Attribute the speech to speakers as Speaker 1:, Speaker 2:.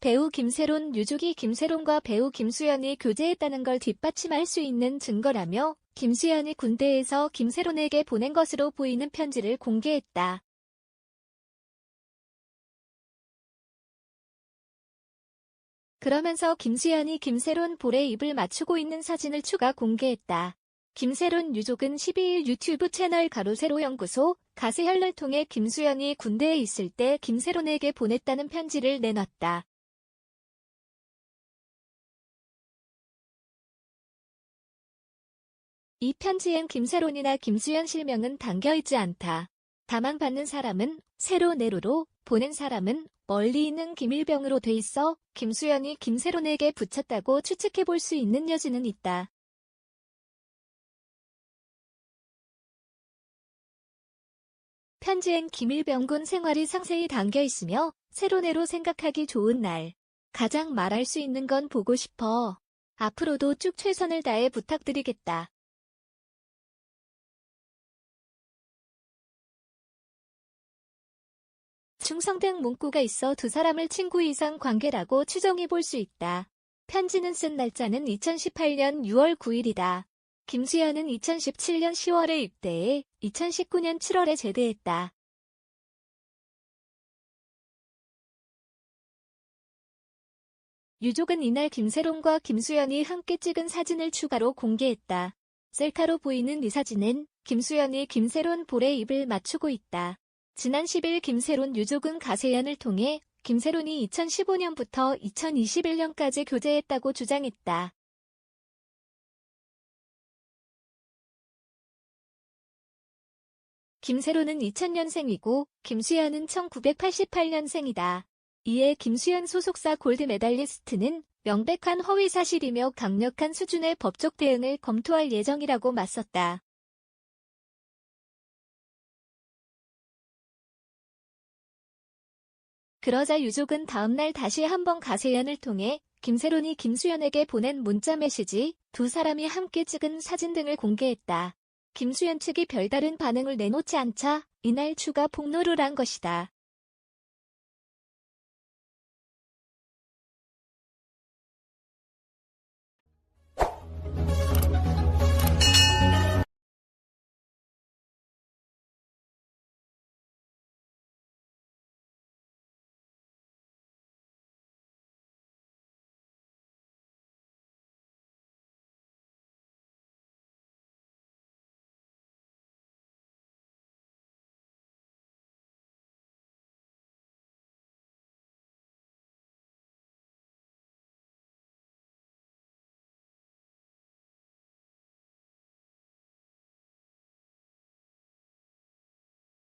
Speaker 1: 배우 김세론 유족이 김세론과 배우 김수현이 교제했다는 걸 뒷받침할 수 있는 증거라며 김수현이 군대에서 김세론에게 보낸 것으로 보이는 편지를 공개했다. 그러면서 김수현이 김세론 볼에 입을 맞추고 있는 사진을 추가 공개했다. 김세론 유족은 12일 유튜브 채널 가로세로 연구소 가세혈을 통해 김수현이 군대에 있을 때 김세론에게 보냈다는 편지를 내놨다. 이 편지엔 김세론이나 김수현 실명은 담겨있지 않다. 다만 받는 사람은 세로 내로로, 보낸 사람은 멀리 있는 김일병으로 돼 있어 김수현이 김세론에게 붙였다고 추측해 볼 수 있는 여지는 있다. 편지엔 김일병군 생활이 상세히 담겨 있으며 세로내로 생각하기 좋은 날. 가장 말할 수 있는 건 보고 싶어. 앞으로도 쭉 최선을 다해 부탁드리겠다. 충성 등 문구가 있어 두 사람을 친구 이상 관계라고 추정해 볼 수 있다. 편지는 쓴 날짜는 2018년 6월 9일이다. 김수현은 2017년 10월에 입대해 2019년 7월에 제대했다. 유족은 이날 김세론과 김수현이 함께 찍은 사진을 추가로 공개했다. 셀카로 보이는 이 사진은 김수현이 김세론 볼에 입을 맞추고 있다. 지난 10일 김세론 유족은 가세연을 통해 김세론이 2015년부터 2021년까지 교제했다고 주장했다. 김세론은 2000년생이고 김수현은 1988년생이다. 이에 김수현 소속사 골드 메달리스트는 명백한 허위 사실이며 강력한 수준의 법적 대응을 검토할 예정이라고 맞섰다. 그러자 유족은 다음날 다시 한번 가세연을 통해 김세론이 김수현에게 보낸 문자 메시지, 두 사람이 함께 찍은 사진 등을 공개했다. 김수현 측이 별다른 반응을 내놓지 않자 이날 추가 폭로를 한 것이다.